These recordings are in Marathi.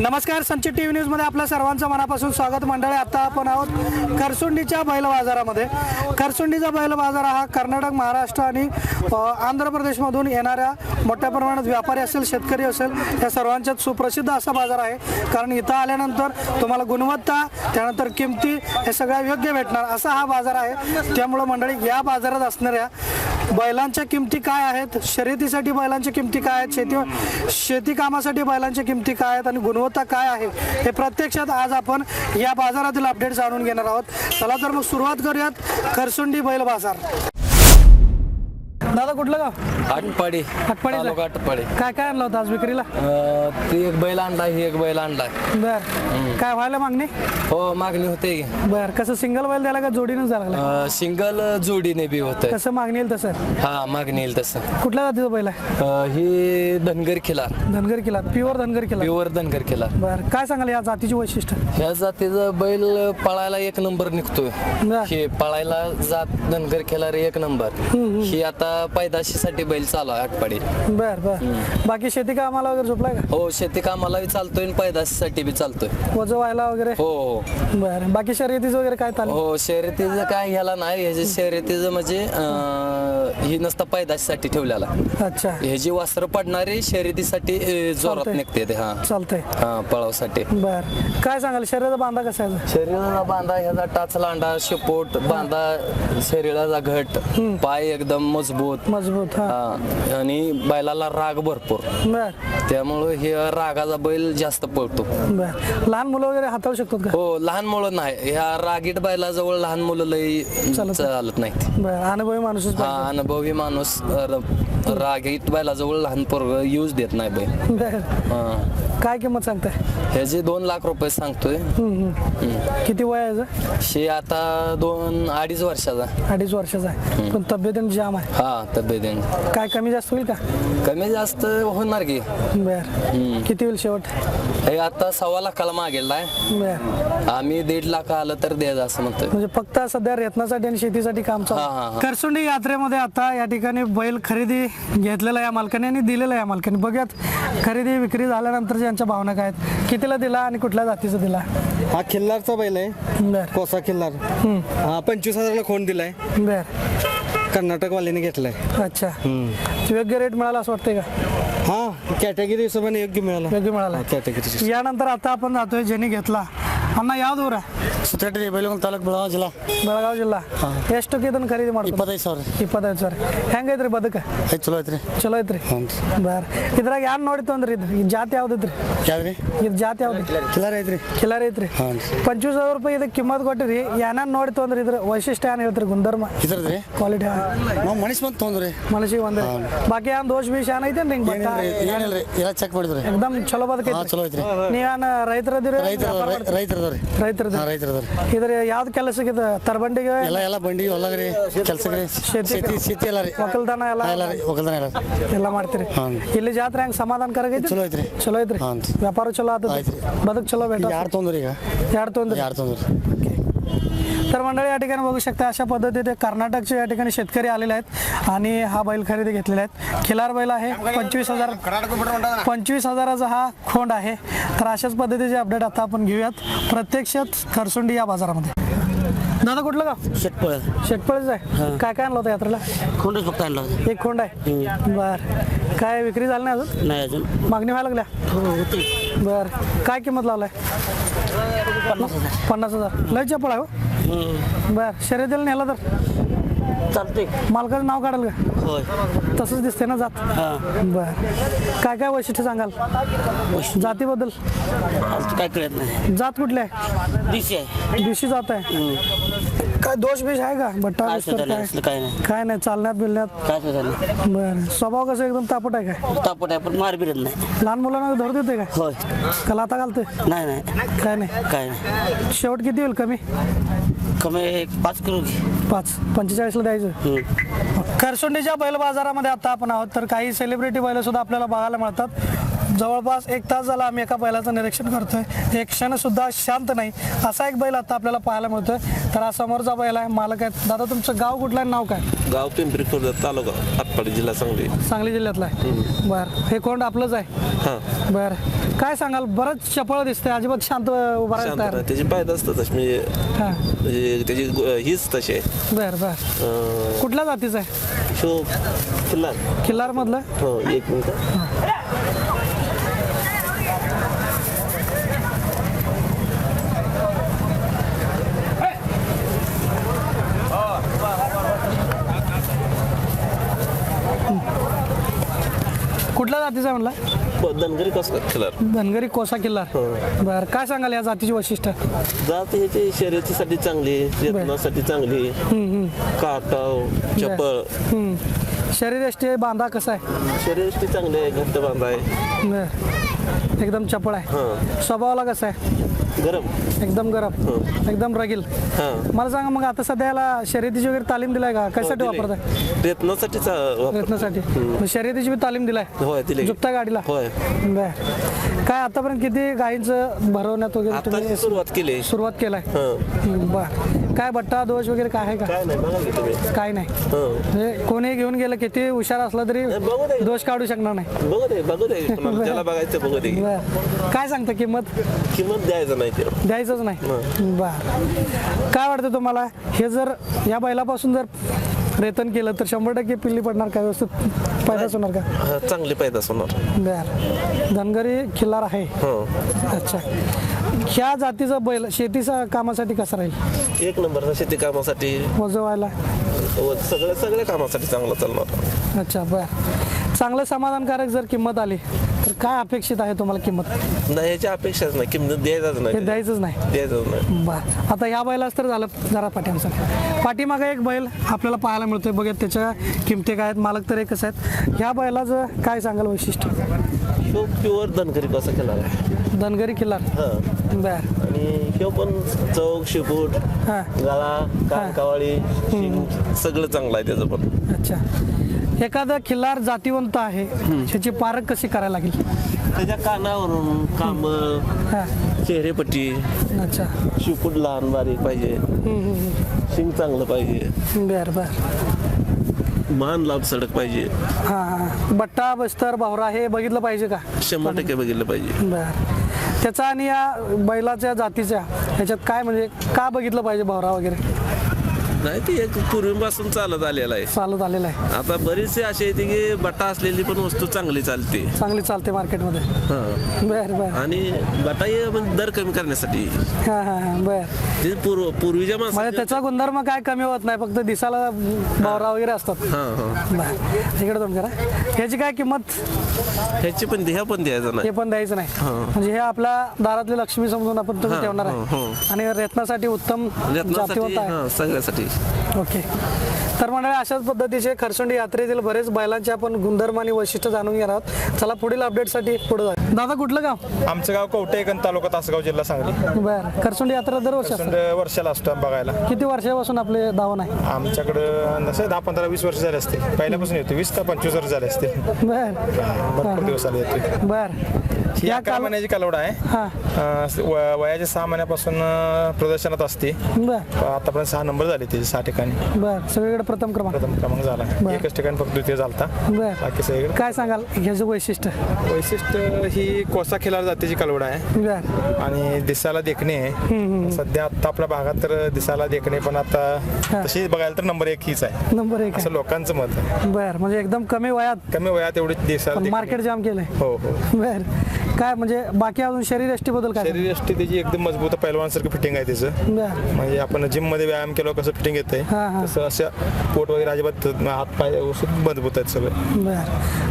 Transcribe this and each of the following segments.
नमस्कार संचित टी व्ही न्यूजमध्ये आपल्या सर्वांचं मनापासून स्वागत मंडळी. आता आपण आहोत खरसुंडीच्या बैल बाजारामध्ये. खरसुंडीचा बैल बाजार हा कर्नाटक महाराष्ट्र आणि आंध्र प्रदेशमधून येणाऱ्या मोठ्या प्रमाणात व्यापारी असेल शेतकरी असेल या सर्वांच्यात सुप्रसिद्ध असा बाजार आहे. कारण इथं आल्यानंतर तुम्हाला गुणवत्ता त्यानंतर किमती हे सगळ्या योग्य भेटणार असा हा बाजार आहे. त्यामुळं मंडळी या बाजारात असणाऱ्या बैलांच्या किमती काय आहेत? शर्यतीसाठी बैलांच्या किमती काय आहेत? शेती शेती कामासाठी बैलांच्या किमती काय आहेत? आणि गुणवत्ता काय आहे? हे प्रत्यक्षात आज आपण या बाजारातील अपडेट जाणून घेणार आहोत. चला तर मग सुरुवात करूयात खरसुंडी बैल बाजार. दादा कुठलं गाव? आटपाडी आटपाडीचं? तालुका आटपाडी. काय काय आणलं होतं आज विक्रीला? ती एक बैल आणला ही एक बैल आणला. बर. काय व्हायला मागणी? हो मागणी होते. बर. कसं सिंगल बैल द्यायला का जोडीनं अं, सिंगल जोडीने बी होत कसं मागणी येईल तसं? हा मागणी येईल तसं. कुठल्या जातीचं बैल आहे? ही धनगर किल्ला धनगर किल्ला प्युअर धनगर किल्ला प्युअर धनगर किल्ला बर. काय सांगाल या जातीची वैशिष्ट्य? ह्या जातीचं बैल पळायला एक नंबर निघतोय. हे पळायला जात धनगर किल्ला रे एक नंबर. ही आता पैदाशीसाठी बैल चालू आहे आटपाडी बर बर. बाकी शेती कामाला वगैरे झोपलाय का? हो शेती कामाला बी चालतोय आणि पैदाशीसाठी बी चालतोय. वजन व्हायला वगैरे? हो हो. बर. बाकी शर्यतीचं वगैरे काय चालू? हो शर्यतीचं काय ह्याला नाही. ह्याचे शर्यतीचं म्हणजे अं, ही नसतं पैदाशीसाठी ठेवलेला. अच्छा. ह्याची वस्त्र पडणारी शर्यतीसाठी अं, जोरात चालतंय. निघते ते हा. चालतंय. हा पळावसाठी. बर. काय सांगाल शरीराचा बांधा कसा आहे? शरीराचा बांधा ह्याचा टाच लांडा शिपोट बांधा शरीराचा घट. पाय एकदम मजबूत. मजबूत हा. हा आणि बैलाला राग भरपूर. बर. त्यामुळं हे रागाचा बैल जास्त पळतो. बर. लहान मुलं वगैरे हाताळू शकतात का? हो लहान मुलं नाही. ह्या रागीट बैलाजवळ लहान मुलं लई चालत. चालत नाहीत. बर अनुभवी माणूसच हा पाहिजे. अनुभवी माणूस र- रागीट बैलाजवळ लहान पोरग यूज देत नाही बैल. बर. हा. काय किंमत सांगताय? ह्याचे दोन लाख रुपये सांगतोय. किती वय आहे याचं? शे आता दोन अडीच वर्षाचा. अडीच वर्षाचा आहे. पण तब्येतीने जाम आहे. हा तब्येतीने काय कमी जास्त होईल का? कमी जास्त होणार की. बर. किती होईल शेवट? हे आता सव्वा लाखाला मागेल आहे. बर. आम्ही दीड लाख आलं तर द्यायचं असं म्हणतोय. म्हणजे फक्त सध्या रेतनासाठी आणि शेतीसाठी काम हा, हा, चालू हा. करसुंडी यात्रेमध्ये आता या ठिकाणी बैल खरेदी घेतलेला या मालकाने आणि दिलेला या मालकाने. बघूयात खरेदी विक्री झाल्यानंतर यांच्या भावना काय आहेत कितीला दिला आणि कुठल्या जातीचा दिला? हा खिल्लारचा बैल आहे. बर. कोसा खिल्लार. हा पंचवीस हजाराला खोंड दिलाय. बर. कर्नाटकवाल्याने घेतलाय. अच्छा. योग्य रेट मिळाला असं वाटतंय का? हा कॅटेगरी हिशोबाने योग्य मिळाला. योग्य मिळाला. कॅटेगरी यानंतर आता आपण जातोय ज्यांनी घेतला. ಅಣ್ಣ ಯಾವ್ದು ಊರ? ಸುತ್ತಟ್ಟಿ ಬೈಲಗೊಂದು ತಾಲೂಕು ಬೆಳಗಾವಿ ಜಿಲ್ಲಾ. ಬೆಳಗಾವಿ ಜಿಲ್ಲಾ? ಎಷ್ಟಕ್ಕೆ ಇದನ್ನ ಖರೀದಿ ಮಾಡಿ ಇಪ್ಪತ್ತೈದು ಸಾವಿರ. ಇಪ್ಪತ್ತೈದು ಸಾವಿರ. ಹೆಂಗೈತ್ರಿ ಬದುಕ? ಐದು ಚಲೋ ಐತ್ರಿ. ಚಲೋ ಐತ್ರಿ? ಬೇರೆ. ಇದ್ರಾಗ ಯಾರು ನೋಡಿತು ಅಂದ್ರಿ ಇದು ಈ ಜಾತಿ ಯಾವ್ದೈತ್ರಿ? ಯಾವ್ದ್ರಿ? ಇದು ಜಾತಿ ಯಾವ್ದು? ಕಿಲರ್ ಐತ್ರಿ. ಕಿಲರ್ ಐತ್ರಿ? ಪಂಚು ಸಾವಿರ ರೂಪಾಯಿ ಇದಕ್ಕೆ ಕಿಮ್ಮತ್ ಕೊಟ್ಟಿರಿ ಏನಾರು ನೋಡಿತು ಅಂದ್ರೆ ಇದ್ರ ವೈಶಿಷ್ಟ್ಯ ಏನ್ ಹೇಳ್ತೀರಿ ಗುಂಧರ್ಮ? ಇದ್ರದ್ರಿ? ಕ್ವಾಲಿಟಿ ಮನುಷ್ಯ ಬಂದು ತೊಗೊಂಡ್ರಿ ಮನಸ್ಸಿಗೆ ಒಂದ್ರಿ ಬಾಕಿ ಏನ್ ದೋಷ ಬೀಷ ಏನೈತೆ ಏನಿಲ್ರಿ ಏನಿಲ್ರಿ. ಎಲ್ಲ ಚೆಕ್ ಮಾಡಿದ್ರಿ. ಎಕ್ದಮ್ ಚಲೋ ಬದುಕೈತಿ ಚಲೋ ಐತ್ರಿ. ನೀವೇನ ರೈತರದಿರಿ ರೈತರ ರೈತರದವ್ರಿ. ರೈತರದ? ಹಾ ರೈತರದವ್ರಿ. ಇದ್ರ ಯಾವ್ದು ಕೆಲಸಕ್ಕೆ ಇದು ತರಬಂಡಿಗೆ? ಎಲ್ಲ ಎಲ್ಲ ಬಂಡಿ ಹೊಲಗ್ರಿ ರೀ ಶೇತಿ- ಶೇತಿ ಶೇತಿ ಎಲ್ಲ ರೀ. ಒಕ್ಕಲ್ತನ ಎಲ್ಲ? ಎಲ್ಲ ರೀ ಒಕ್ಕಲ್ತನ ಎಲ್ಲ ಎಲ್ಲ ಮಾಡ್ತೀರಿ. ಇಲ್ಲಿ ಜಾತ್ರೆ ಹೆಂಗ್ ಸಮಾಧಾನಕರ ಐತಿ ಚಲೋ ಐತ್ರಿ. ಚಲೋ ಐತ್ರಿ. ವ್ಯಾಪಾರ ಚಲೋ ಆತದ. ಬದುಕ್ ಚಲೋ ಬೇಟ ಯಾರು ತೊಂದ್ರೆ ಈಗ? ಯಾರು ತೊಂದ್ರೆ? ಯಾರು ತೊಂದ್ರಿ? तर मंडळी या ठिकाणी बघू शकता अशा पद्धतीने कर्नाटकचे या ठिकाणी शेतकरी आलेले आहेत आणि हा बैल खरेदी घेतलेला आहेत खिलार बैल आहे पंचवीस हजार पंचवीस हजाराचा हा खोंड आहे. तर अशाच पद्धतीचे अपडेट आता आपण घेऊयात. प्रत्यक्षात खरसुंडी या बाजारामध्ये. दादा कुठलं गाव? शेटपळ शेटपळच आहे. काय काय आणलं होतं यात्रेला? खोंडच फक्त आणला एक खोंड आहे? बर. काय विक्री झाली नाही अजून? नाही अजून. मागणी व्हायला लागल्या? होती. बर. काय किंमत लावलाय? पन्नास हजार. लय चपळ आहे हो. बर शर्यतीला नेला तर? चालते मालकाचं नाव काढाल का? होय. तसंच दिसते ना जात? हां. बर. काय काय वैशिष्ट्य सांगाल? जातीबद्दल? काय कळत नाही. जात कुठली आहे? दिशी आहे. दिवशी जात आहे. काय दोष बिष आहे का? बट्टा काय बिस्तर काय? असलं काय नाही. काय नाही चालण्यात बिलण्यात? काय बर. स्वभाव कसं एकदम तापट आहे काय? तापट आहे पण मार बिरत नाही. लहान मुलांना धरू देते काय? होय. का आता घालते नाही नाही. काय नाही? काय नाही. शेवट किती होईल कमी? कमी एक पाच किलो घे. पाच. पंचेचाळीसला द्यायचं? हम्म. बैल बाजारामध्ये आता आपण आहोत तर काही सेलिब्रिटी बैल सुद्धा आपल्याला बघायला मिळतात. जवळपास एक तास झाला आम्ही एका बैलाचं निरीक्षण करतोय. एक क्षण सुद्धा शांत नाही. असा एक बैल आता आपल्याला पाहायला मिळतोय. तर हा समोरचा बैल आहे मालक आहेत. दादा तुमचं गाव कुठलं आहे नाव काय? गाव पिंपरी खुर्द तालुका हातपाडी जिल्हा सांगली. सांगली जिल्ह्यातलं आहे. बरं. हे कोंड आपलंच आहे? हां. बरं. काय सांगाल? बरंच चपळ दिसतंय. अजिबात शांत उभा शांत नाही. त्याची पायदा असतात म्हणजे हां. म्हणजे त्याची गु- हीच तशी आहे. बरं बरं. अं, कुठल्या जातीचं आहे? शो किल्ला किल्लारमधलं हो एक मिनिट. कुठल्या जातीचं म्हणला? धनगरी कसं खिलार धनगरी कोसा किल्लार. बरं काय सांगाल या जातीची वैशिष्ट्य? जात ह्याची शर्यतीसाठी चांगली यत्नासाठी चांगली. काटाव चपळ हम्म. शरीरयष्टी बांधा कसा आहे? शर्यती चांगली आहे घट्ट बांधा आहे. बरं. एकदम चपळ आहे. हां. स्वभावाला कसं आहे? गरम? एकदम गरम. एकदम रगील. हां. मला सांगा मग आता सध्याला शर्यतीची वगैरे तालीम दिलाय का? कशासाठी हो. वापरताय? प्रयत्नासाठी चा- वापर प्रयत्नासाठी मग शर्यतीची तालीम दिलाय? जुपता गाडीला? होय. काय आतापर्यंत किती गायींचं भरवण्यात वगैरे सुरुवात केली. सुरुवात केलाय? हां. बर. काय बट्टा दोष वगैरे काय आहे का? काय नाही म्हणजे कोणी घेऊन गेलं किती हुशार असला तरी. दोष काढू शकणार नाही. बघू दे बघू दे. कोणाला ज्याला बघायचं बघू दे. बर. काय सांगता किंमत? किंमत द्यायचं नाही. ते. द्यायचंच नाही. बर काय वाटतं तुम्हाला? हे जर या बैलापासून जर रेतन केलं तर शंभर टक्के पिल्ली पडणार काय व्यवस्थित पैदाच होणार का? हा, चांगली पैदास होणार. बर. धनगरी खिल्लार आहे. हो. अच्छा. ह्या जातीचा बैल शेतीच्या कामासाठी कसा राहील? एक नंबर शेती कामासाठी. वजवायला व सगळ्या सगळ्या कामासाठी चांगला चालणार. अच्छा बर. चांगलं समाधानकारक जर किंमत आली काय अपेक्षित आहे तुम्हाला किंमत? नाही याची अपेक्षाच नाही. किंमत द्यायचाच हे नाही द्यायचंच नाही? द्यायचंच नाही. बर. आता या बैलाच तर झालं जरा पाठीमागचा. पाठीमागे एक बैल आपल्याला पाहायला मिळतोय. बघा त्याच्या किमती काय आहेत. मालक तर एकच आहेत. ह्या बैलाचं काय सांगाल वैशिष्ट्य? प्युअर धनकरी कसा केला आहे? धनगरी किल्लार. हा. बर. आणि ह्यो पण चौक शिपूट हां. गळा शिंग सगळं चांगलं आहे त्याचं पण. अच्छा. एखादं खिल्लार जातीवंत आहे त्याची पारख कशी करायला लागेल? त्याच्या कानावरून काम हां. चेहरेपट्टी अच्छा. शिपूट लहान बारीक पाहिजे. शिंग चांगलं पाहिजे. बर बर. मान लांब सडक पाहिजे. हां हां. बट्टा बस्तर भावरा हे बघितलं पाहिजे का? शंभर टक्के बघितलं पाहिजे. बर. त्याचा आणि या बैलाच्या जातीच्या ह्याच्यात काय म्हणजे का बघितलं पाहिजे भावरा वगैरे? नाही ते एक पूर्वीपासून चालत आलेलं आहे. चालत आलेलं आहे. आता बरेचसे असे येते की बटा असलेली पण वस्तू चांगली चालते. चांगली चालते मार्केटमध्ये. हा. बर बर. आणि बटा हे म्हणजे दर कमी करण्यासाठी. हां हां हां बर. पूर्व पूर्वीच्या म्हणजे त्याचा गुणधर्म काय कमी होत नाही फक्त दिसाला भावरा वगैरे असतात. हा हा. बर. इकडे तुम्ही करा ह्याची काय किंमत? ह्याची पण ह्या पण द्यायचं हे नाही पण द्यायचं नाही. म्हणजे हे आपल्या दारातली लक्ष्मी समजून आपण तुम्ही हां, ठेवणार हो, आहे. हो. आणि रत्नासाठी उत्तम रत्नासाठी जातीवंत आहे. हा सगळ्यासाठी. ओके. तर मंडळी अशाच पद्धतीचे खरसंडी यात्रेतील बरेच बैलांचे आपण गुणधर्म आणि वैशिष्ट्य जाणून घेणार आहोत. चला पुढील अपडेटसाठी पुढे जाऊ दादा कुठलं गाव? आमचं गाव कवटेकन तालुका तासगाव जिल्हा सांगली. बरं. खरसंडी यात्रा दरवर्षी असते. प्रचंड वर्षाला असतो बघायला. किती वर्षापासून आपले दावण आहे? आमच्याकडं जसं दहा पंधरा वीस वर्ष झाले असतील. पहिल्यापासून येतो वीस ते पंचवीस वर्ष झाले असतील. बर. भरपूर दिवस आले येतो बर. ही या अकरा काल महिन्याची कालवड आहे. हा. अं, व- वयाच्या सहा महिन्यापासून अं, प्रदर्शनात असते. बर. आतापर्यंत सहा नंबर झाले त्याचे सहा ठिकाणी. बर सगळीकडे प्रथम क्रमांक. प्रथम क्रमांक झाला. बरं. एकच ठिकाणी फक्त द्वितीय झालता. बर. बाकी सगळीकडे काय सांगाल ह्याचं वैशिष्ट्य? वैशिष्ट्य ही कोसा खिलार जातीची कालवड आहे. बर. आणि दिसायला देखणे आहे. सध्या आता आपल्या भागात तर दिसायला देखणे पण आता तशी बघायला तर नंबर एक हीच आहे. नंबर एक असं लोकांचं मत आहे. आहे बर म्हणजे एकदम कमी वयात. कमी वयात एवढी दिसायला देखणे. मार्केट जाम केलंय. हो हो. बर. काय म्हणजे बाकी अजून शरीरबद्दल काय शरीर यष्टी त्याची एकदम मजबूत पहिलवानसारखी फिटिंग आहे त्याचं. म्हणजे आपण जिममध्ये व्यायाम केलो कसं फिटिंग येते हा, हा. तसं असं पोट वगैरे अजिबात हात पाय मजबूत आहेत सगळे.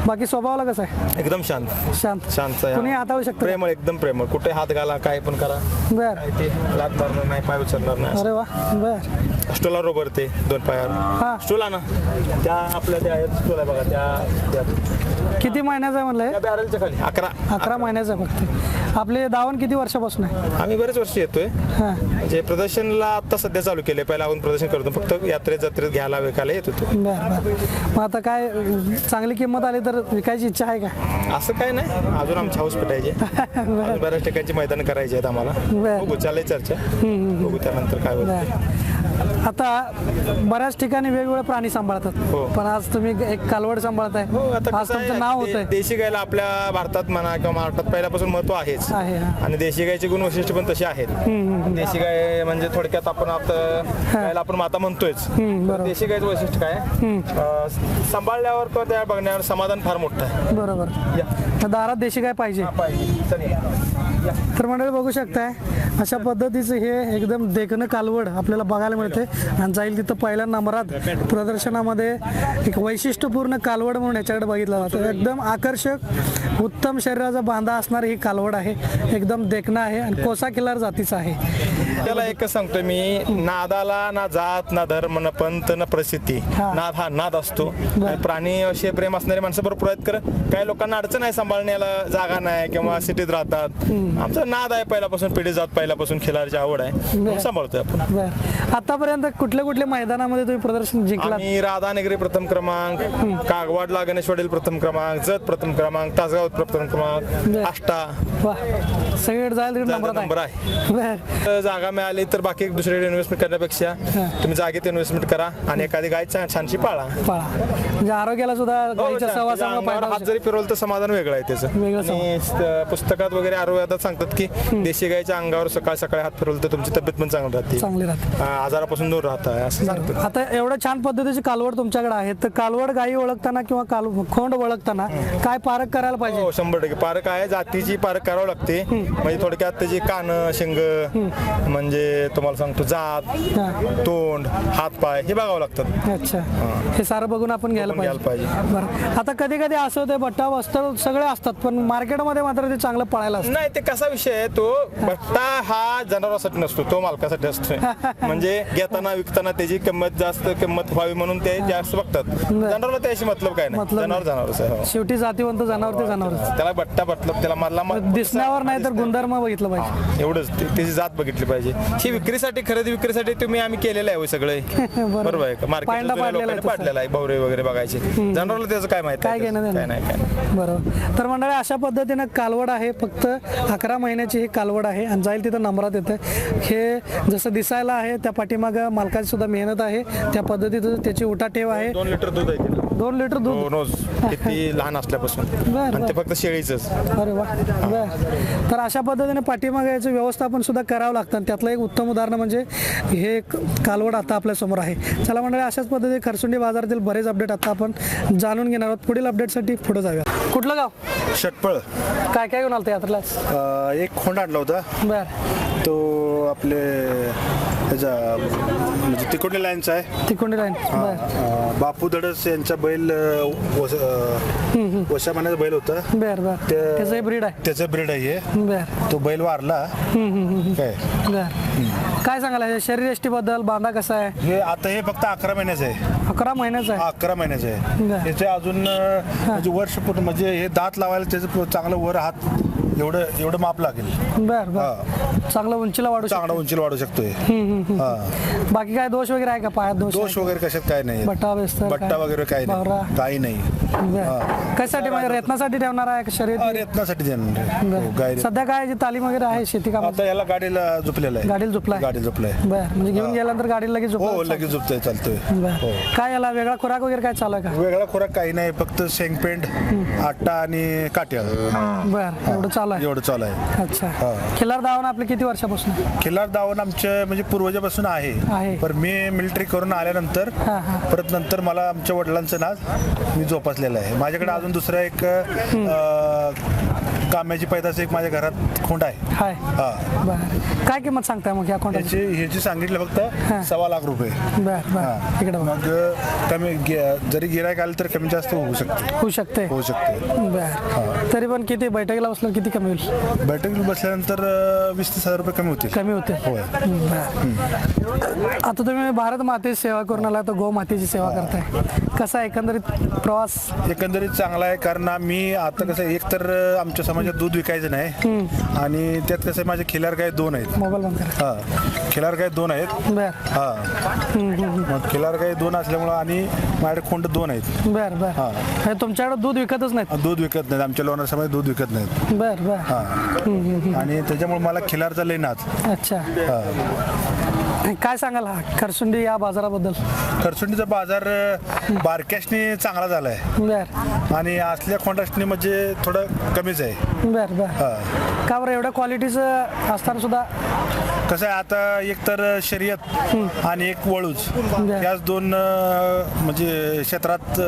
बाकी स्वभावाला कसं आहे? एकदम शांत. शांत. शांत आहे. हाताळू शकतं प्रेमळ एकदम प्रेमळ. कुठे हात घाला काय पण करा. बर. ते लात मारणार नाही पाय उचलणार नाही. अरे वा. बर. स्टोला रोबर ते दोन पायावर. हा. स्टोला ना त्या आपल्या त्या आहेत स्टोल आहे बघा त्या त्या किती महिन्याचा आहे म्हणलंय बॅरलच्या खाली. अकरा. अकरा महिन्याचा आहे फक्त. आपले दावण किती वर्षापासून आहे? आम्ही बरेच वर्ष येतोय. हां. म्हणजे प्रदर्शनला आता सध्या चालू केले पहिला आपण प्रदर्शन करतो. फक्त यात्रेत जत्रेत घ्यायला विकायला येत होतो. बर बर. मग आता काय चांगली किंमत आली तर विकायची इच्छा आहे का? असं काय नाही. अजून आमची हाऊस पेटायचे अजून बऱ्याच ठिकाणची मैदान करायची आहेत आम्हाला. बर. बघू चालय चर्चा. बघू त्यानंतर काय होतं. बर. आता बऱ्याच ठिकाणी वेगवेगळे प्राणी सांभाळतात. हो. पण आज तुम्ही एक कालवड सांभाळताय. हो आता आज तुमचं नाव होतंय. देशी गायला आपल्या भारतात म्हणा किंवा महाराष्ट्रात पहिल्यापासून महत्त्व आहेच. आहे. आणि देशी गायचे गुण वैशिष्ट्य पण तसे आहेत. देशी गाय म्हणजे थोडक्यात आपण आता आपण माता म्हणतोयच. देशी गायचं वैशिष्ट्य काय? सांभाळल्यावर किंवा त्या बघण्यावर समाधान फार मोठं आहे. बरोबर. दारात देशी काय पाहिजे. पाहिजे. तर मंडळी बघू शकताय अशा पद्धतीचं हे एकदम देखणं कालवड आपल्याला बघायला मिळते. आणि जाईल तिथं पहिल्या नंबरात प्रदर्शनामध्ये एक वैशिष्ट्यपूर्ण कालवड म्हणून याच्याकडे बघितलं जातं. एकदम आकर्षक उत्तम शरीराचा बांधा असणारी ही कालवड आहे. एकदम देखणं आहे आणि कोसा किल्लार जातीचं आहे. त्याला एकच सांगतोय मी नादाला ना जात ना धर्म ना पंत ना प्रसिद्धी. नाद हा नाद असतो. प्राणी असे प्रेम असणारे माणसं भरपूर आहेत. कर काही लोकांना अडचण आहे सांभाळण्याला जागा नाही किंवा सिटीत राहतात. आमचा नाद आहे पहिल्यापासून पिढी जात पहिल्यापासून खिलाडीची आवड आहे. सांभाळतोय आपण. आतापर्यंत कुठल्या कुठल्या मैदानामध्ये तुम्ही प्रदर्शन जिंकलात? आम्ही राधानगरी प्रथम क्रमांक कागवाडला गणेशवाडील प्रथम क्रमांक जत प्रथम क्रमांक तासगाव प्रथम क्रमांक आष्टा. वा. सगळीकडे जायला तिकडे जागा नंबर नंबर आहे. आहे. बरं तर जागा मिळाली तर बाकी दुसरीकडे इन्व्हेस्टमेंट करण्यापेक्षा तुम्ही जागेत इन्व्हेस्टमेंट करा आणि एखादी गाय छान छानशी पाळा. पळा. म्हणजे आरोग्याला सुद्धा सहवासामुळे अंगावर फायदा हात जरी फिरवलं तर समाधान वेगळं आहे त्याचं. वेगळं आणि स- पुस्तकात वगैरे आयुर्वेदात सांगतात की देशी गायच्या अंगावर सकाळ सकाळी हात फिरवलं तर तुमची तब्येत पण चांगली राहते. चांगली राहते. आ, आजारापासून दूर राहता असं सांगतात. आता एवढं छान पद्धतीची कालवड तुमच्याकडे आहे तर कालवड गाई ओळखताना किंवा काल खोंड ओळखताना काय पारख करायला पाहिजे? हो शंभर टक्के. पारक आहे जातीची पारक करावं लागते. म्हणजे थोडक्यात त्याची कान शिंग म्हणजे तुम्हाला सांगतो जात. तोंड हात पाय हे बघावं लागतात अच्छा. हे. सारं बघून आपण घ्यायला पाहिजे. बरं. आता कधी कधी असं होतं बट्टा वस्त्र सगळे असतात पण मार्केटमध्ये मात्र ते चांगलं पळायला असतं. नाही ते कसा विषय आहे तो बट्टा हा जनावरासाठी नसतो तो मालकासाठी असतो. म्हणजे घेताना विकताना त्याची किंमत जास्त किंमत व्हावी म्हणून ते जास्त बघतात. जनावरला त्याशी मतलब काय नाही. जनावर जनावरच आहे हो. शेवटी जातीवंत जनावर ते जनावरच. त्याला बट्टा मतलब त्याला मधला म- दिसण्यावर नाही तर गुणधर्म बघितलं पाहिजे. एवढंच. ते- त्याची जात बघितली पाहिजे. ही विक्रीसाठी खरेदी विक्रीसाठी तुम्ही आम्ही केलेलं आहे हो सगळे. बरोबर. बरोबर आहे का? मार्केट पाडलेला आहे तसं. पाडलेला आहे भवरे वगैरे बघायचे. जनावरला त्याचं काय माहिती काय घेणं काय नाही काय नाही. बरोबर. तर मंडळी अशा पद्धतीनं कालवड आहे फक्त अकरा महिन्याची ही कालवड आहे आणि जाईल तिथं नंबरात येतं. हे जसं दिसायला आहे त्या पाठीमागं मालकाची सुद्धा मेहनत आहे. त्या पद्धतीचं त्याची उठाठेव आहे. दोन लिटर दूध आहे तिला. दोन लिटर दूध? रोज. किती लहान असल्यापासून. बर, आणि ते बर. फक्त शेळीच अरे वा. बर. तर अशा पद्धतीने पाठीमागे याचं व्यवस्थापन सुद्धा करावं लागतं. आणि त्यातलं एक उत्तम उदाहरण म्हणजे हे क- कालवड आता आपल्यासमोर आहे. चला मंडळी अशाच पद्धतीने खरसुंडी बाजारातील बरेच अपडेट आता आपण जाणून घेणार आहोत. पुढील अपडेटसाठी पुढे जाऊया कुठलं गाव? षटपळ. काय काय घेऊन आलं यात्रालाच अ, एक खोंड आणला होता. बर. तो आपले ह्याचा म्हणजे तिकोडी लाईनचा आहे. तिकोंडी लाईन बर. अ, बापू धडस यांचा बैल अ, वस- अ, वशा महिन्याचा बैल होता. बर बर. ब्रीड आहे. त्याचा ब्रीड आहे हे. बर. तो बैल वारला. काय? बर. काय सांगायला शरीरबद्दल बांधा कसा आहे? हे आता हे फक्त अकरा महिन्याचं आहे. अकरा महिन्याचा आहे? अकरा महिन्याचं बरं. आहे त्याचे अजून अ, म्हणजे वर्ष पूर्ण म्हणजे हे दात लावायला त्याचं चांगलं वर हात एवढं एवढं माप लागेल. बर बर. चांगलं उंचीला वाढू चांगला उंचीला वाढू शकतोय. हा. बाकी काय दोष वगैरे आहे का पायात? दोष दोष वगैरे कशात काय नाही. बट्टा बिस्तर बट्टा काय? वगैरे काही बावरा? नाही काही नाही. बर. कशासाठी म्हणजे रेतनासाठी ठेवणार आहे का हा, रेतनासाठी देणार. हो, रेत- सध्या काय जी तालीम वगैरे आहे शेती कामाची आता याला गाडीला झोपलेला आहे. गाडीला झोपलाय? गाडी झोपलाय. बर. म्हणजे घेऊन गेल्यानंतर गाडीला लगेच हो लगेच झोपतोय चालतोय. हो. काय याला वेगळा खुराक वगैरे काय चालू आहे का? वेगळा खोराक काही नाही फक्त शेंगपेंड आट्टा आणि काट्या. बर. एवढं चालू आहे. एवढं चालू आहे. अच्छा. खिल्लार धावून आपले किती वर्षापासून खिल्लार दावण आमच्या म्हणजे पूर्वजापासून आहे. आहे पण मी मिलिटरी करून आल्यानंतर हा, हा. परत नंतर मला आमच्या वडिलांचं नाव मी जोपासलेलं आहे माझ्याकडे अजून दुसरा एक अं, काम्याची पैदास एक माझ्या घरात खोंड आहे. हाय. हा. बर. काय किंमत सांगताय मग या कोणाची ह्याची ह्याची सांगितलं फक्त सव्वा लाख रुपये. बर बर. इकडे बघा. मग कमी गे- जरी गिरायक आलं तर कमी जास्त होऊ शकते. होऊ शकते. होऊ शकते. बर. तरी पण किती बैठकीला बसलं किती कमी होईल? बैठकीला बसल्यानंतर अं, वीस तीस हजार रुपये कमी होतील. कमी होते. होय. आता तुम्ही भारत मातेची सेवा करून आला तर गो मातेची सेवा करताय. कसा एकंदरीत प्रवास? एकंदरीत चांगला आहे कारण आम्ही आता कसं आहे, एक तर अं, आमच्या समाजात दूध विकायचं नाही. आणि त्यात कसं माझे खिलार गाय दोन आहेत. मोबाईल बंद करा. हा खिलार गाय दोन आहेत. बर. हा. मग खिलार गाय दोन असल्यामुळं आणि माझ्याकडे खोंड दोन आहेत. बर बर. हा. हे तुमच्याकडे दूध विकतच नाहीत? दूध विकत नाहीत. आमच्या लोणार समाजात दूध विकत नाहीत. बर बर. हा. आणि त्याच्यामुळे मला खिलारचा लय नाच अच्छा. हा. काय सांगाल हा? खरसुंडी या बाजाराबद्दल? खरसुंडीचा बाजार बारक्याशनी चांगला झाला आहे बर. आणि असल्या खोंडाशनी म्हणजे थोडं कमीच आहे. बर बर. हा. का बरं एवढ्या क्वालिटीचं असताना सुद्धा कसं आहे आता एक तर शर्यत आणि एक वळूच. याच दोन अं, म्हणजे क्षेत्रात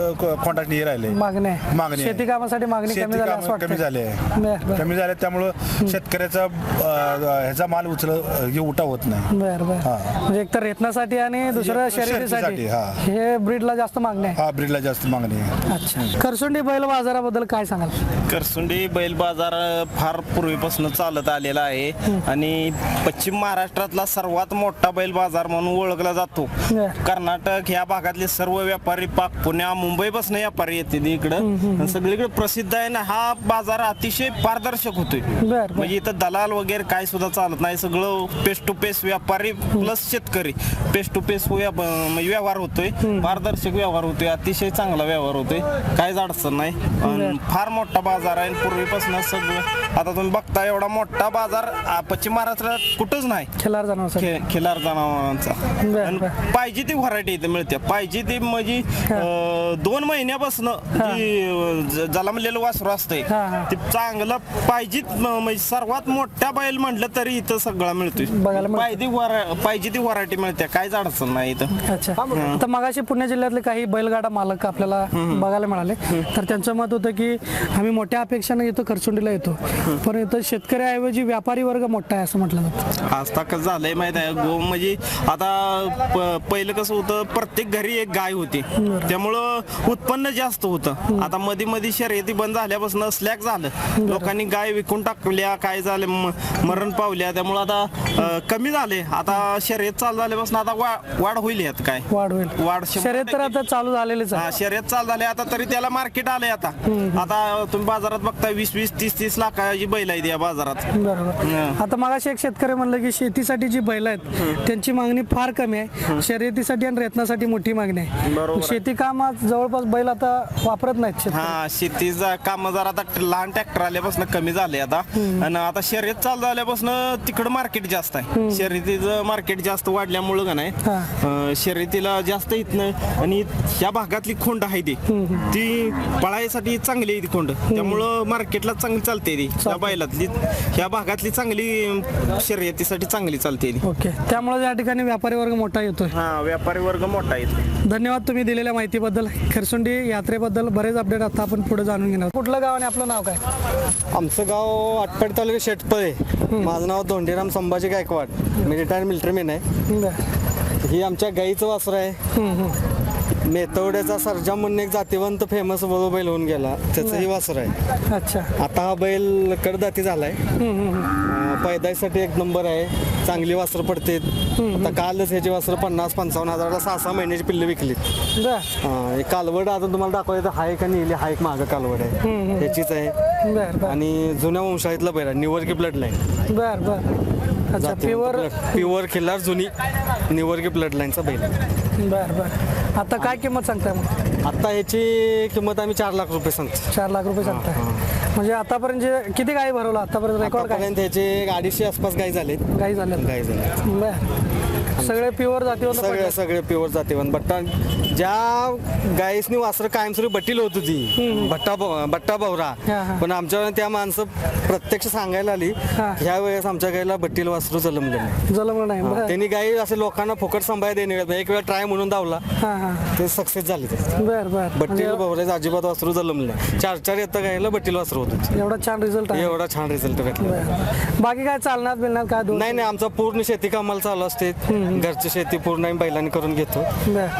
खोंडाशनी हे राहिले. मागणी आहे मागणी आहे. शेती कामासाठी मागणी कमी शेती झाली कामं झाली. आहे बर बर. कमी झाले त्यामुळं शेतकऱ्याचा अं, ह्याचा माल उचल हे उठा होत नाही. बर बर. हा. म्हणजे एकतर रेतनासाठी आणि दुसरं शर्यतीसाठी. शर्यतीसाठी, हा. हे ब्रीडला जास्त मागणी आहे. हा ब्रीडला जास्त मागणी आहे. अच्छा. खरसुंडी बैल बाजाराबद्दल काय सांगाल? करसुंडी बैल बाजार फार पूर्वीपासून चालत आलेला आहे. आणि पश्चिम महाराष्ट्रातला सर्वात मोठा बैल बाजार म्हणून ओळखला जातो. कर्नाटक ह्या भागातले सर्व व्यापारी पाक पुण्या मुंबईपासून व्यापारी येते इकडं. सगळीकडे प्रसिद्ध आहे ना हा बाजार अतिशय पारदर्शक होतोय. म्हणजे इथं दलाल वगैरे काय सुद्धा चालत नाही सगळं फेस टू फेस व्यापारी प्लस शेतकरी. फेस टू फेस व्यवहार होतोय. पारदर्शक व्यवहार होतोय अतिशय चांगला व्यवहार होतोय. काहीच अडचण नाही. फार मोठा बाजार आहे. पूर्वीपासून सगळं आता तुम्ही बघता एवढा मोठा बाजार पश्चिम महाराष्ट्रात कुठंच नाही. खिलार जनावरसाठी खे- खिलार जनावरांचा. बर. पाहिजे ती व्हरायटी इथे मिळते. पाहिजे ती म्हणजे अं, दोन महिन्यापासून जी अं, ज- जन्मलेलं वासरू असतंय हा, हा. ते चांगलं पाहिजे म्हणजे सर्वात मोठ्या बैल म्हटलं तरी इथं सगळं मिळतोय. बघायला मिळतं. पाहिजे वरा- पाहिजे ती व्हरायटी मिळते. काहीच अडचण नाही इथं. अच्छा. आता मगाशी पुणे जिल्ह्यातले काही बैलगाडा मालक आपल्याला बघायला मिळाले. तर त्यांचं मत होतं की आम्ही मोठ्या अपेक्षाने येतो खरचुंडीला येतो. पण इथं शेतकऱ्याऐवजी व्यापारी वर्ग मोठा आहे असं म्हटलं जातं. आता कसं झालंय माहीत आहे? गो म्हणजे आता प- पहिलं कसं होतं प्रत्येक घरी एक गाय होती. त्यामुळं उत्पन्न जास्त होतं. आता मध्ये मध्ये शर्यती बंद झाल्यापासून स्लॅक झालं. लोकांनी गाय विकून टाकल्या काय झालं म- मरण पावल्या. त्यामुळं आता अं, कमी झाले आता शर्यत चालू झाल्यापासून आता वा- वाढ होईल यात काय? वाढ होईल. वाढ शंभर शर्यत तर आता चालू झालेलीच हा आहे शर्यत चालू झाली. आता तरी त्याला मार्केट आलंय आता. आता तुम्ही बाजारात बघता वीस वीस तीस तीस लाखाची बैल आहेत या बाजारात. बरोबर. हं. आता मगाशी एक शेतकरी म्हणलं की शेतीसाठी जी बैल आहेत त्यांची मागणी फार कमी आहे. शर्यतीसाठी आणि रेतनासाठी मोठी मागणी आहे. शेती कामात जवळपास बैल आता वापरत नाहीत. हा शेतीचा काम जर आता लहान ट्रॅक्टर आल्यापासून कमी झाले आता. आणि आता शर्यत चालू झाल्यापासून तिकडं मार्केट जास्त आहे. शर्यतीचं मार्केट जास्त वाढल्यामुळं का नाही शर्यतीला जास्त येत नाही आणि ह्या भागातली खोंड आहे ती. ती पळायसाठी चांगली आहे ती खोंड. त्यामुळं मार्केटला चांगली चालते ती. ह्या बैलातली ह्या भागातली चांगली शर्यतीसाठी चांगली चालते ओके. त्यामुळे या ठिकाणी व्यापारी वर्ग मोठा येतोय. हा व्यापारी वर्ग मोठा आहे धन्यवाद तुम्ही दिलेल्या माहितीबद्दल. खरसुंडी यात्रेबद्दल बरेच अपडेट आता आपण पुढे जाणून घेणार. कुठलं गाव आणि आपलं नाव काय? आमचं गाव आटपाडी तालुका शेटपळे. माझं नाव धोंडीराम संभाजी गायकवाड. मी रिटायर्ड मिलिटरीमॅन आहे. ही आमच्या गाईचं वासर आहे. मेतवड्याचा सर्जा म्हणून एक जातीवंत फेमस बरो बैल होऊन गेला. त्याचं ही वासर आहे. अच्छा. आता हा बैल कडदाती झालाय. अं, पैदाईसाठी एक नंबर आहे. चांगली वासरं पडते आता कालच ह्याची वासरं पन्नास पंचावन्न हजाराला सहा सहा महिन्याची पिल्लं विकली बर. हे कालवड अजून तुम्हाला दाखवायचं तर हा एक आणि हा एक मागं कालवड आहे. ह्याचीच आहे. बर बर. आणि जुन्या वंशाळीतला बैल आहे निवर्गी ब्लड लाईन बर बर. अच्छा प्युअर प्युअर खिल्लार जुनी निवर्गी ब्लड लाईनचा बैल. बर बर. आता काय किंमत सांगताय मग? आता ह्याची किंमत आम्ही चार लाख रुपये सांगतो. चार लाख रुपये सांगताय. म्हणजे आतापर्यंत जे किती गाई भरवला? आतापर्यंत रेकॉर्ड काय? आतापर्यंत ह्याचे एक अडीचशे आसपास गाई झालेत. गाई झाल्या गाई झाले सगळे प्युअर जातीवर सगळे सगळे प्युअर जातीवन बट्टा ज्या गाईसनी वासरं कायमस्वरूपी बटील होत होती हा, हा. बवरा पण आमच्यावर त्या माणसं प्रत्यक्ष सांगायला आली. ह्या वेळेस आमच्या गाईला बट्टील वासरू जलमले नाही. जलमलं नाही त्यांनी गाई असे लोकांना फुकट सांभाळ देणे एक वेळा ट्राय म्हणून धावला ते सक्सेस झाले बर बर. बट्टील अजिबात वासरू जलमले चार चार येतं गाईला बट्टील वासरू होत होती. एवढा छान रिझल्ट आहे. एवढा छान रिझल्ट भेटला. बाकी काय चालणार बिलणार काय नाही नाही. आमचा पूर्ण शेती कामाला चालू असते. घरची शेती पूर्ण आम्ही बैलांनी करून घेतो.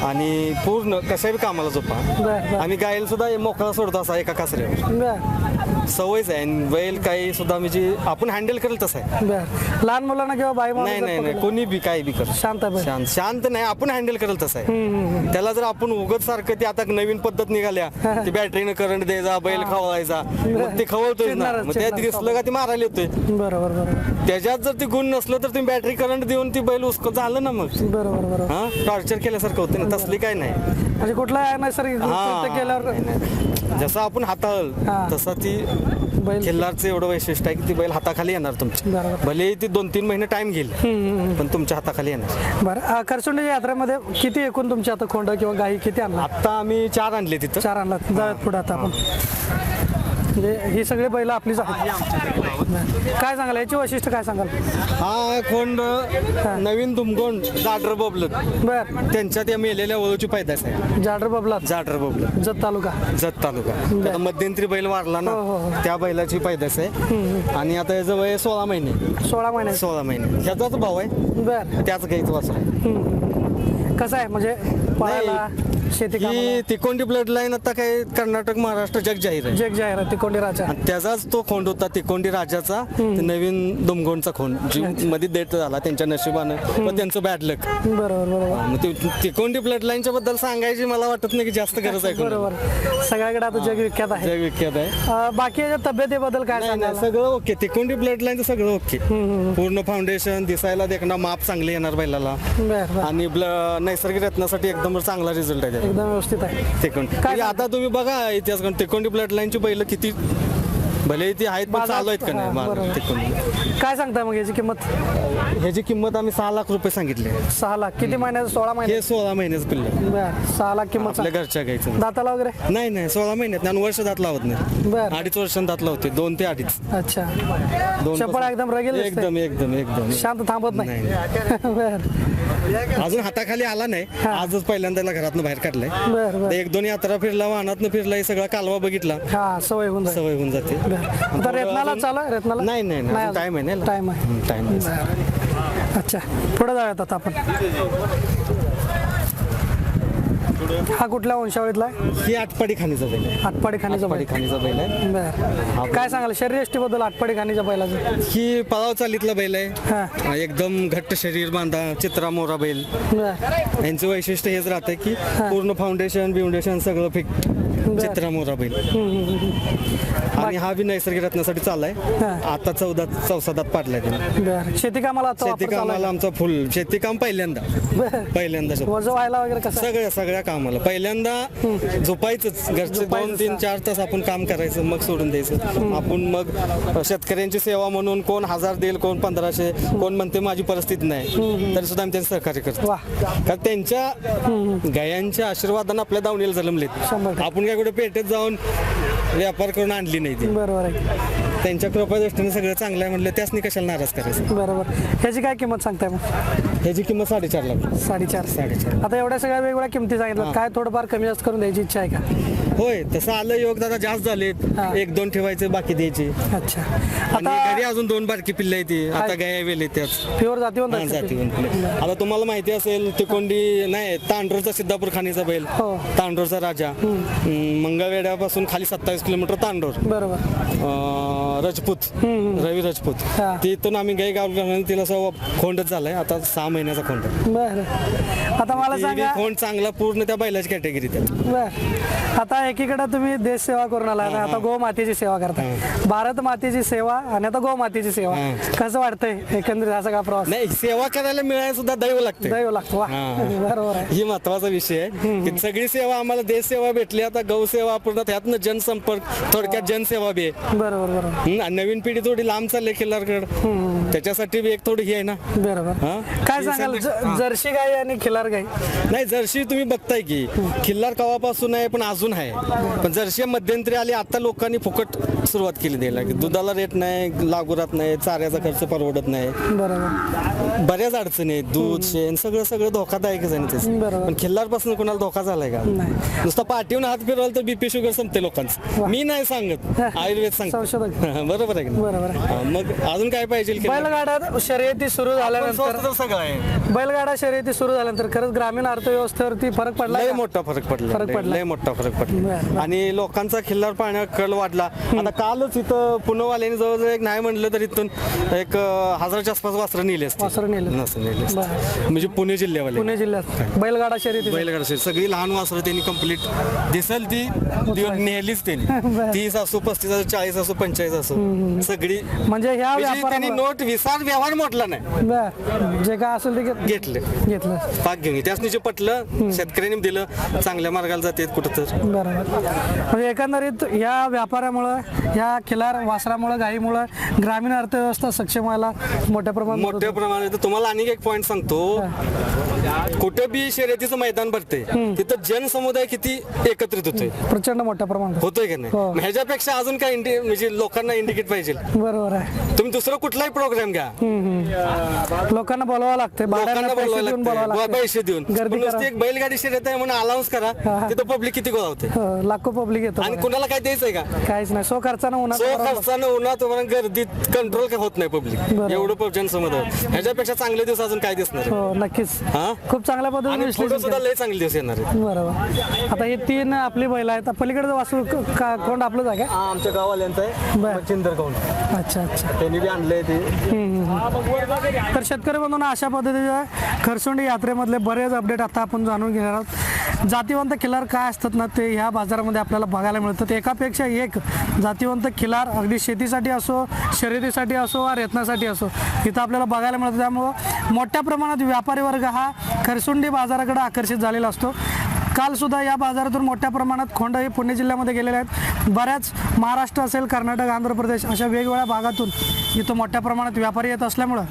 आणि पूर्ण कशाही कामाला झोपा. बरं, बरं. आम्ही गायला सुद्धा मोकळा सोडतो असा एका कासऱ्यावर. बर. सवयच आहे बैल काही सुद्धा म्हणजे आपण हँडल करेल तसं आहे. बर. लहान मुलांना किंवा बाई नाही नाही नाही. कोणी बी काही बी कर. शांत बैल. शांत. शांत नाही आपण हँडल करेल तसं आहे त्याला जर आपण उगत सारखं ती आता नवीन पद्धत निघाल्या ती बॅटरीनं करंट द्यायचा बैल खवळायचा मग ते खवळतोय ना. चिडणारच, मग त्या चिडणारच. दिसलं का ती मारायला येतोय. बरोबर बरोबर. त्याच्यात जर ती गुण नसलं तर तुम्ही बॅटरी करंट देऊन ती बैल उस्क झालं ना मग. बरोबर बरोबर. हा? टॉर्चर केल्यासारखं होतं ना. तसली काय नाही. म्हणजे कुठला नैसर्गिक. कृत्य केल्यावर जसं आपण हाताळल हा. तसं ती बैल. खिल्लारचं एवढं वैशिष्ट्य आहे की ती बैल हाताखाली येणार तुमची बरोबर. भले ती दोन तीन महिने टाइम घेईल पण तुमच्या हाताखाली येणार. बरं अं, यात्रेमध्ये किती एकूण तुमची आता खोंड किंवा गाई किती आणला? आता आम्ही चार आणले तिथं. चार आणला. जाऊयात पुढे आता आपण. म्हणजे ही सगळी बैल आपलीच आहेत. काय सांगाल? याची वैशिष्ट्य काय सांगाल? हा खोंड नवीन दुमगोंड जाडर बोबलत बर. त्यांच्यात या मेलेल्या वळूची पैदास आहे जाडर बबलात जाडर बोबलत जत तालुका? जत तालुका. मध्यंतरी बैल वारला हो, हो, ना त्या बैलाची पैदास आहे आणि आता याचं वय सोळा महिने. सोळा महिने. सोळा महिने. ह्याचाच भाव आहे. बर. त्याच गाईचं वासर आहे. कसं आहे? म्हणजे शेती ही तिकोंडी ब्लड लाईन आता काय कर्नाटक महाराष्ट्र जग जाहीर आहे. जग जाहीर आहे तिकोंडी राजा. आणि त्याचाच तो खोंड होता तिकोंडी राजाचा ते नवीन दुमगोंडचा खोंड. जी मध्ये डेट झाला त्यांच्या नशिबानं. व त्यांचं बॅड लक बरोबर बरोबर. मग ते तिकोंडी ब्लड लाईनच्या बद्दल सांगायची मला वाटत नाही की जास्त गरज आहे कोणाला. बरोबर. सगळ्याकडे आता जग विख्यात आहे. जग विख्यात आहे. अं, बाकी याच्या तब्येतीबद्दल काय नाही नाही सांगाल? सगळं ओके. तिकोंडी ब्लड लाईनचं सगळं ओके. पूर्ण फाउंडेशन दिसायला देखणं माप चांगले येणार बैलाला. बर बर. आणि ब्ल- नैसर्गिक रत्नासाठी एकदम चांगला रिझल्ट आहे. एकदम व्यवस्थित आहे. तिकोंडी म्हणजे आता तुम्ही बघा इतिहास तिकोंडी ब्लड लाईनची बैल किती भले ती आहेत पण बाजार- चालू आहेत का नाही? हा, माल बरोबर. तिकोंडी काय सांगताय मग याची किंमत? ह्याची किंमत आम्ही सहा लाख रुपये सांगितले. सहा लाख. किती महिन्याचं? सोळा महिने? हे सोळा महिन्याचं पिल्ले. बर. सहा लाख किंमत आपल्या सांग. घरच्या गायचं दाताला वगैरे? नाही नाही सोळा महिन्यात. आणि वर्ष दात लावत नाही. बर. अडीच वर्ष दात लावते. दोन ते अडीच. अच्छा. दोन चपळ पासून- एकदम रगेल दिसते. एकदम एकदम एकदम. शांत थांबत नाही. नाही. बर. अजून हाताखाली आला नाही. आजच पहिल्यांदा त्याला घरातनं बाहेर काढलंय. बर बर. एक दोन यात्रा फिरला वाहनातनं फिरला हे सगळा कालवा बघितला. हा सवय होऊन जाईल सवय होऊन जाते. बर. आता रत्नाला चालू आहे रत्नाला? नाही नाही नाही. टाइम आहे ना टाइम आहे. टाइम आहे. अच्छा पुढे जाऊयात आता आपण. हा कुठल्या वंशावळीतला आहे? ही आटपाडी खाणीचा बैल आहे. आटपाडी खाणीचा आटपाडी बैल खाणीचा बैल आहे. बर. काय सांगाल शरीरबद्दल आटपाडी खाणीच्या बैलाचं? ही पळाव चालीतला बैल आहे. हा. हा, एकदम घट्ट शरीर बांधा चित्रा मोरा बैल. बर. यांचं वैशिष्ट्य हेच राहतं की पूर्ण फाउंडेशन बिउंडेशन सगळं फिक चित्रा मोरा बैल. आणि हा बी नैसर्गिक रत्नासाठी चाललाय. आता चौदा चौसादात पाडलाय बर. शेती कामाला आता शेती वापर चालू कामाला आमचा फुल शेती काम पहिल्यांदा. बर. पहिल्यांदा शेत- व्हायला वगैरे कसं? आहे? सगळ्या सगळ्या कामाला. पहिल्यांदा झोपायचंच. घरचे दोन तीन चार तास आपण काम करायचं मग सोडून द्यायचं. आपण मग शेतकऱ्यांची सेवा म्हणून कोण हजार देईल कोण पंधराशे कोण म्हणते माझी परिस्थिती नाही. तरी सुद्धा आम्ही त्यांचं सहकार्य करतो. कारण त्यांच्या गायांच्या आशीर्वादानं आपल्या दावणीला जन्मलेत. शंभर टक्के. आपण काय कुठे पेटेत जाऊन व्यापार करून आणली नाही ती. बरोबर आहे. त्यांच्या कृपा दृष्टीने सगळं चांगलं आहे म्हणलं त्यासनी कशाला नाराज करायचं? बरोबर. ह्याची काय किंमत सांगताय मग? ह्याची किंमत साडेचार लाख. साडेचार. साडेचार. आता एवढ्या सगळ्या वेगवेगळ्या किमती सांगितलं काय थोडंफार कमी जास्त करून द्यायची इच्छा आहे का? होय तसं आलं योग दादा जास्त झालेत. हा. एक दोन ठेवायचे बाकी द्यायचे. अच्छा. आणि आता घरी अजून दोन बारकी पिल्ले आहेत ती. आता गाया वेले त्याच प्युअर जातीवंत हा, आहेत जातीवंत ते. पिल्ले. आता तुम्हाला माहिती असेल तिकोंडी नाही तांडोरचा सिद्धापूर खाणीचा बैल. हो. तांडोरचा राजा. मंगळवेड्यापासून खाली सत्तावीस किलोमीटर तांडोर. बरोबर. राजपूत रवी राजपूत. हा. तिथून आम्ही गाई गाव तिला असं खोंडच झालाय. आता सहा महिन्याचा खोंड बर. आता मला ती सांगा खोंड चांगला पूर्ण त्या बैलाची कॅटेगरी त्यात बर. आता एकीकडे तुम्ही देश सेवा करून आला आता गो मातेची सेवा करताय भारत मातेची सेवा आणि आता गो मातेची सेवा. कसं वाटतंय एकंदरीत हा सगळा प्रवास? नाही सेवा करायला मिळायला सुद्धा दैव लागते दैव लागतो. वा. हा. बरोबर आहे. ही महत्त्वाचा विषय आहे की सगळी सेवा आम्हाला देश सेवा भेटली. आता गौ सेवा पूर्ण त्यातनं जनसंपर्क थोडक्यात जनसेवा बी आहे. बरोबर बरोबर. नवीन पिढी थोडी लांब चालली खिल्लारकड त्याच्यासाठी बी एक थोडी हे आहे ना. बरोबर? काय सांगाल सगळी- ज- जर्सी गाई आणि खिलार गाई? नाही जर्शी तुम्ही बघताय की खिल्लार कवापासून आहे पण अजून आहे. पण जर्शी मध्यंतरी आली आता लोकांनी फुकट सुरुवात केली द्यायला. की दुधाला रेट नाही लागू राहत नाही चाऱ्याचा खर्च परवडत नाही. बरोबर. बऱ्याच अडचणी आहेत दूध शेण सगळं सगळं धोकादायकच आहे ना त्याचं. बरोबर. पण खिल्लारपासून कोणाला धोका झालाय का? नाही. नुसतं पाठीवून हात फिरवलं तर बीपी शुगर संपते लोकांचं. मी नाही सांगत. आयुर्वेद संशोधक. बरोबर आहे की नाही? बरोबर आहे. हा, मग अजून काय पाहिजे खिल्लार? बैलगाड्या शर्यती सुरू पण झाल्यानंतर स्वस्त सगळं आहे बैलगाडा शर्यती सुरू झाल्यानंतर खरंच ग्रामीण अर्थव्यवस्थेवरती फरक पडला लय का? मोठा फरक पडला फरक लय- पडला. लय मोठा फरक पडला बरं. आणि लोकांचा खिल्लार पाहण्या कल वाढला आता कालच इथं पुणेवाल्याने जवळजवळ एक नाही म्हणलं तर इथून एक अं, हजारच्या आसपास वासरं नेली असते वासरं नेली. बरं. म्हणजे पुणे जिल्ह्यावाले पुणे जिल्ह्यात बैलगाडा शर्यती बैलगाडा शर्यत. सगळी लहान वासरं त्यांनी कंप्लीट दिसल ती देऊन नेलीच त्यांनी बरं. तीस असो पस्तीस असो चाळीस असो पंचेचाळीस असो. सगळी म्हणजे ह्या म्हणजे त्यांनी व्यापारामुळे नोट विसार व्यवहार मोठला नाही. बर. जे काय असेल ते घेत- घेतले. घेतलं. पाक घेऊन. त्याच पटलं. शेतकऱ्यांनी दिलं. चांगल्या मार्गाला जाते कुठं तर. बरोबर. म्हणजे एकंदरीत या व्यापारामुळं या खिलार वासरामुळं गाईमुळं ग्रामीण अर्थव्यवस्था सक्षम व्हायला मोठ्या प्रमाणात मदत मोठ्या प्रमाणात तर तुम्हाला आणि एक पॉईंट सांगतो. कुठं बी शर्यतीचं मैदान भरते तिथं जनसमुदाय किती एकत्रित होतोय? होते. प्रचंड मोठ्या प्रमाणात. होतोय की नाही? हो. मग ह्याच्यापेक्षा अजून काय इंडि म्हणजे लोकांना इंडिकेट पाहिजे. बरोबर आहे. तुम्ही दुसरं कुठलाही प्रोग्राम घ्या. लोकांना बोलवावं लागते लोकांना भाड्यानं पैसे बोलवायला देऊन बोलावं लागतं पैसे देऊन. गर्दी नुसती. एक बैलगाडी शर्यत आहे म्हणून अलाउन्स करा हा. तिथं पब्लिक किती गोळा होते हो, लाखो पब्लिक येतो आणि. कुणाला काय द्यायचंय का? काहीच नाही. सो खर्चानं सो उन्हात खर्चानं उन्हात तुम्हाला गर्दीत कंट्रोल काय होत नाही पब्लिक. एवढं जनसमुदाय ह्याच्यापेक्षा चांगले दिवस अजून काय दिसणार? हो नक्कीच. हा? खूप चांगल्या पद्धतीने विश्लेषण सुद्धा. लय चांगले दिवस येणार आहेत. बरोबर. आता हे तीन आपली बैल आहेत. पलीकडे वासू कोण? आपलं जागा आमच्या गावाल्यांचं आहे. चिंदर अच्छा अच्छा. त्यांनी बी आणलंय ते. तर शेतकरी बंधूंना अशा पद्धतीच्या खरसुंडी यात्रेमधले बरेच अपडेट आता आपण जाणून घेणार आहोत. जातीवंत खिलार काय असतात ना ते ह्या बाजारामध्ये आपल्याला बघायला मिळतात एकापेक्षा एक जातीवंत खिलार अगदी शेतीसाठी असो शर्यतीसाठी असो वा रेतनासाठी असो इथं आपल्याला बघायला मिळतं. त्यामुळं मोठ्या प्रमाणात व्यापारी वर्ग हा खरसुंडी बाजाराकडे आकर्षित झालेला असतो. काल सुद्धा या बाजारातून मोठ्या प्रमाणात खोंड हे पुणे जिल्ह्यामध्ये गेलेले आहेत. बऱ्याच महाराष्ट्र असेल कर्नाटक आंध्र प्रदेश अशा वेगवेगळ्या भागातून इथं मोठ्या प्रमाणात व्यापारी येत असल्यामुळं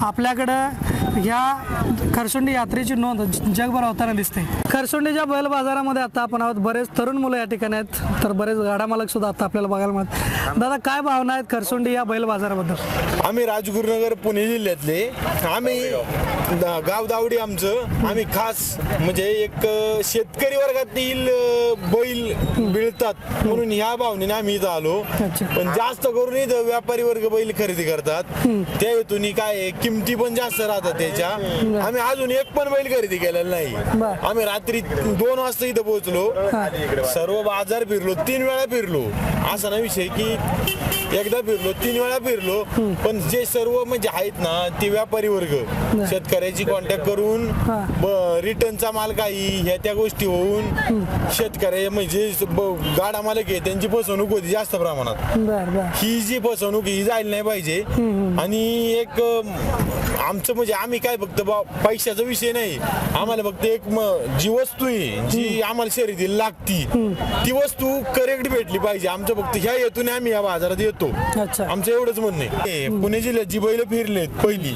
आपल्याकडं ह्या खरसुंडी यात्रेची नोंद जगभर होताना दिसते. खरसुंडीच्या बैल बाजारामध्ये आता आपण आहोत. बरेच तरुण मुलं या ठिकाणी आहेत. तर बरेच गाडा मालक सुद्धा आता आपल्याला बघायला मिळतात. दादा काय भावना आहेत खरसुंडी या बैल बाजाराबद्दल? आम्ही राजगुरुनगर पुणे जिल्ह्यातले. आम्ही द- गाव दावडी आमचं. आम्ही खास म्हणजे एक अ, शेतकरी वर्गातील अ, बैल मिळतात. म्हणून ह्या भावनेने आम्ही इथं आलो. अच्छा. पण जास्त करून इथं व्यापारी वर्ग बैल खरेदी करतात. त्या हेतून काय आहे, किमती पण जास्त राहतात त्याच्या. आम्ही अजून एक पण बैल खरेदी केलेला नाही. बर. आम्ही रात्री दोन वाजता इथं पोहोचलो. सर्व बाजार फिरलो. तीन वेळा फिरलो. असा ना विषय की एकदा फिरलो तीन वेळा फिरलो पण जे सर्व म्हणजे आहेत ना ते व्यापारी वर्ग. शेतकऱ्याची कॉन्टॅक्ट करून रिटर्नचा माल काही ह्या त्या गोष्टी होऊन शेतकऱ्या म्हणजे ब- गाडा मालक आहे त्यांची फसवणूक होती जास्त प्रमाणात. बर बर. ही जी फसवणूक ही जायला नाही पाहिजे. आणि एक आमचं म्हणजे आम्ही काय फक्त बा पैशाचा विषय नाही. आम्हाला फक्त एक म- जी वस्तू आहे जी आम्हाला शर्यतीला लागती ती वस्तू करेक्ट भेटली पाहिजे. आमचं फक्त ह्या हेतूने आम्ही या बाजारात येतो. अच्छा. आमचं एवढंच म्हणणं आहे. हे पुणे जिल्ह्यात जी बैल फिरलेत पहिली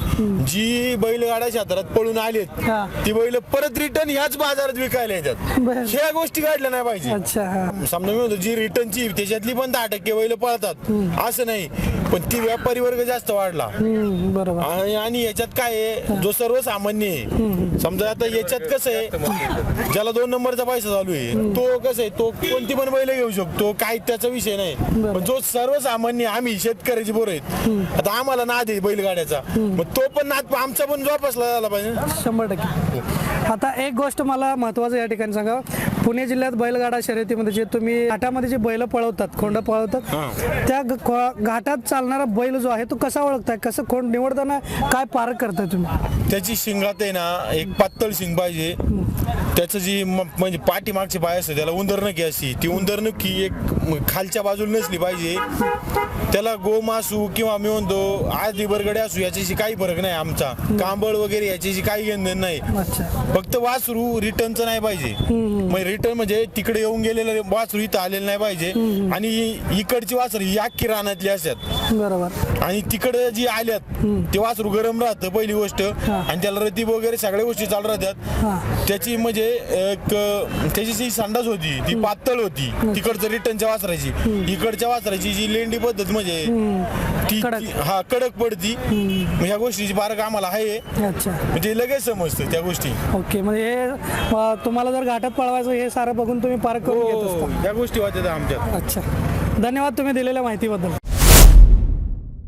जी बैलगाड्या क्षेत्रात पळून आलेत हा. ती बैल परत रिटर्न ह्याच बाजारात विकायला येतात. बरं. ह्या गोष्टी काढल्या नाही पाहिजे. अच्छा हा. समजा मी म्हणतो जी रिटर्नची त्याच्यातली पण दहा टक्के बैल पळतात. असं नाही. पण ती व्यापारी वर्ग जास्त वाढला. हम्म, बरोबर. आणि आणि याच्यात काय आहे? जो सर्वसामान्य आहे. समजा आता याच्यात कसं आहे? ज्याला दोन नंबरचा पैसा चालू आहे तो कसं आहे? तो कोणती पण बैल घेऊ शकतो. काय त्याचा विषय नाही. पण जो सर्वसामान्य आम्ही शेतकऱ्याची बोर आहेत आता आम्हाला नाद आहे बैलगाड्याचा. मग तो पण नाद आमचा पण जोपासला झाला पाहिजे शंभर टक्के. आता एक गोष्ट मला महत्वाचं या ठिकाणी सांगा पुणे जिल्ह्यात बैलगाडा शर्यतीमध्ये जे तुम्ही घाटामध्ये जे बैल पळवतात खोंड पळवतात त्या घाटात चालणारा बैल जो आहे तो कसा ओळखताय? कसं खोंड निवडताना काय पारख करताय तुम्ही? त्याची शिंगात आहे ना एक पातळ शिंग पाहिजे. त्याचं जी म्हणजे पाठीमागची पाय असते त्याला उंदरनकी असते. ती उंदरनकी एक खालच्या बाजूला नसली पाहिजे. त्याला गोमासू किंवा मी म्हणतो आधी बरगडे असू याच्याशी काही फरक नाही आमचा. कांबळ वगैरे याच्याशी काही घेणं नाही. फक्त वासरू रिटर्नचं नाही पाहिजे. मग रिटर्न म्हणजे तिकडे येऊन गेलेलं वासरू इथं आलेलं नाही पाहिजे. आणि इकडची वासरू ही अख्खी रानातली असतात. बरोबर. आणि तिकडे जी आल्यात ते वासरू गरम राहतं पहिली गोष्ट. आणि त्याला रतीब वगैरे सगळ्या गोष्टी चालू राहतात. त्याची म्हणजे एक, त्याची जी संडास होती ती पातळ होती. तिकडचं रिटर्नच्या वासराची. इकडच्या वासराची जी लेंडी पद्धत म्हणजे ती हा कडक पडती. ह्या गोष्टीची बारक आम्हाला आहे. म्हणजे लगेच समजतं त्या गोष्टी. ओके म्हणजे हे अ, तुम्हाला जर घाटात पळवायचं हे सारं बघून तुम्ही पार्क करून घेत असता. ह्या गोष्टी होत्या आमच्या अच्छा. धन्यवाद तुम्ही दिलेल्या माहितीबद्दल.